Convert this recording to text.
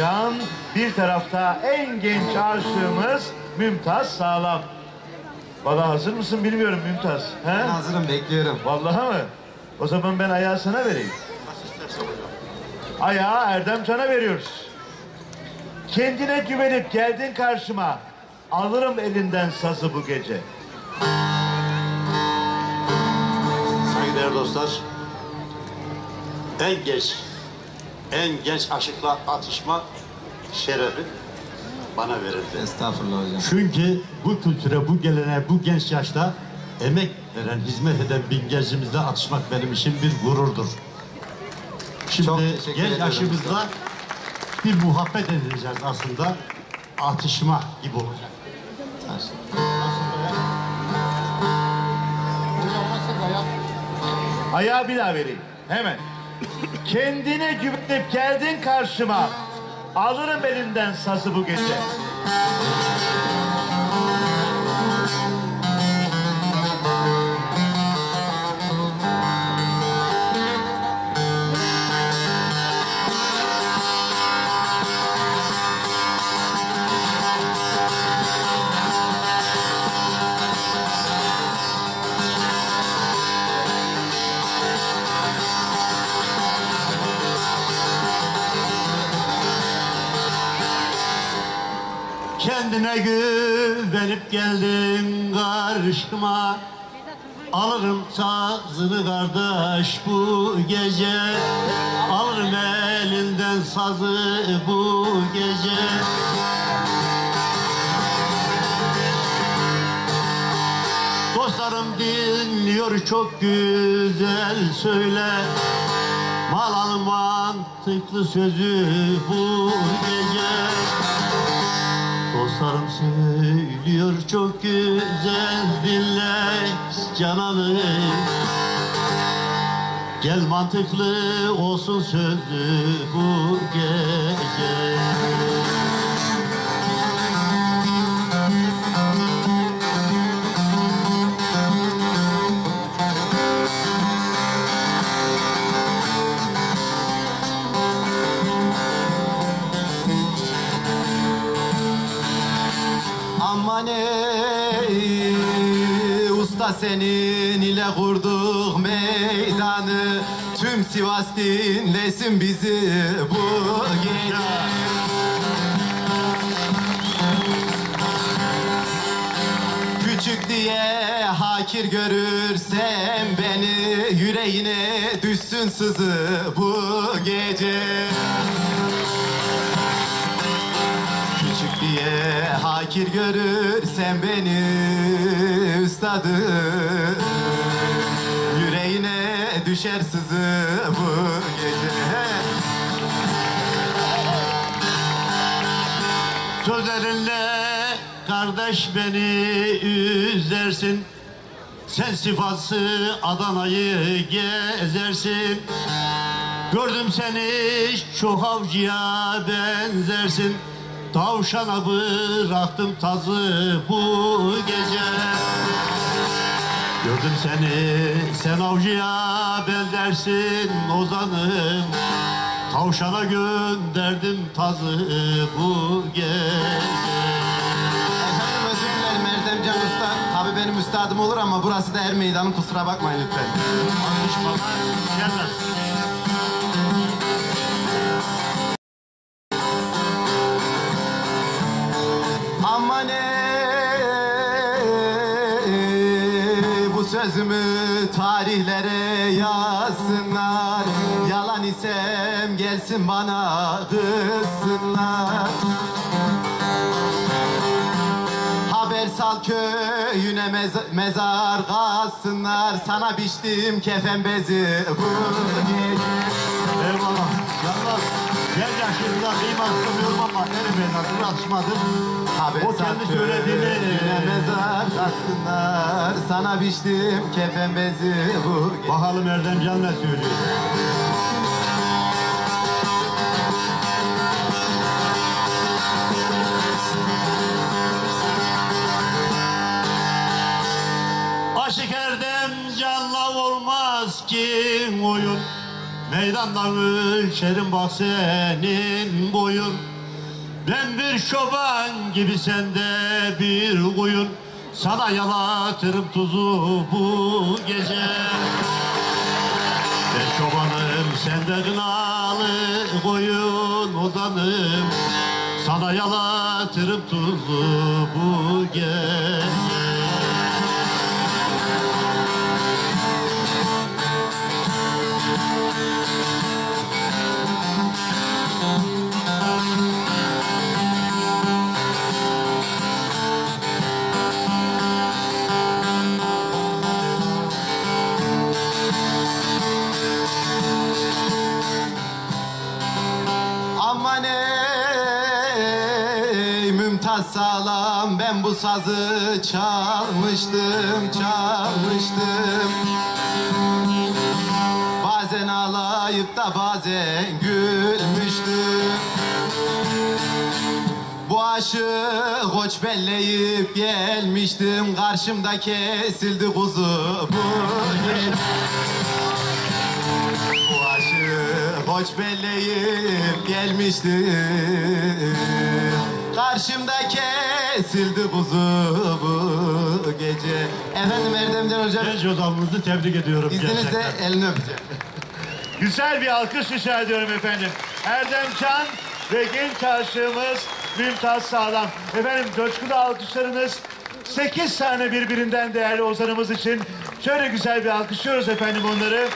Can, bir tarafta en genç aşığımız Mümtaz Sağlam. Valla hazır mısın bilmiyorum Mümtaz. He? Hazırım bekliyorum. Vallahi mı? O zaman ben ayağı sana vereyim. Ayağı Erdem Can'a veriyoruz. Kendine güvenip geldin karşıma. Alırım elinden sazı bu gece. Saygıdeğer dostlar, en genç, en genç aşıkla atışma şerefi bana verildi. Estağfurullah hocam. Çünkü bu kültüre, bu geleneğe, bu genç yaşta emek veren, hizmet eden bingercimizle atışmak benim için bir gururdur. Şimdi Çok genç yaşımızda bir muhabbet edeceğiz aslında. Atışma gibi olacak. Ayağı bir daha vereyim. Hemen. Kendine güvenip geldin karşıma. Alırım elinden sazı bu gece. Kendine güvenip geldin karşıma. Alırım sazını kardeş bu gece. Alırım elinden sazı bu gece. Dostlarım dinliyor çok güzel söyle. Malanın mantıklı sözü bu gece Dostlarım söylüyor çok güzel dinle cananı. Gel mantıklı olsun sözü bu gece Ey usta senin ile kurduk meydanı Tüm Sivas dinlesin bizi bu gece. Küçük diye hakir görürsem beni Yüreğine düşsün sızı bu gece Diye hakir görürsen beni üstadım Yüreğine düşer sızı bu gece. Sözlerinle kardeş beni üzersin. Sen Sivas'ı Adana'yı gezersin. Gördüm seni avcıya benzersin Tavşana bıraktım tazı bu gece. Gördüm seni sen avcıya benzersin ozanım. Tavşana gönderdim tazı bu gece. Efendim özür dilerim Erdem Can Usta. Tabii benim üstadım olur ama burası da er meydanı kusura bakmayın lütfen. Konuşmama gelmez. Sözümü tarihlere yazsınlar. Yalan isem gelsin bana kızsınlar. Haber sal köyüne mez- mezar kazsınlar Sana biçtim kefen bezi bu gece Eyvallah. Yalnız gel yaşında kıymak istemiyorum ama elim evladım atışmadır. Haber O kendi söylediğini köyüne mezar kazsınlar Sana biçtim kefen bezi bu bakalım Erdem Can ne söylüyor. Aşık Erdem Can'la olmaz ki oyun Meydandan ölçerim bak senin boyun. Ben bir çoban gibi sende bir koyun Sana yalatırım tuzu bu gece. Ben çobanım sende kınalı koyun ozanım. Sana yalatırım tuzu bu gece bu sazı çalmıştım çalmıştım Bazen ağlayıp da bazen gülmüştüm. Bu aşık koç belleyip gelmiştim. Karşımda kesildi kuzu bu gel Bu aşık koç belleyip gelmiştim. Karşımda kesildi kuzu bu gece Efendim Erdemcan Hocam Genç odamızı tebrik ediyorum izninizle elini öpeceğim Güzel bir alkış rica ediyorum efendim. Erdem Can ve genç aşığımız Mümtaz Sağlam. Efendim coşkulu alkışlarınız 8 tane birbirinden değerli ozanımız için şöyle güzel bir alkışlıyoruz efendim onları.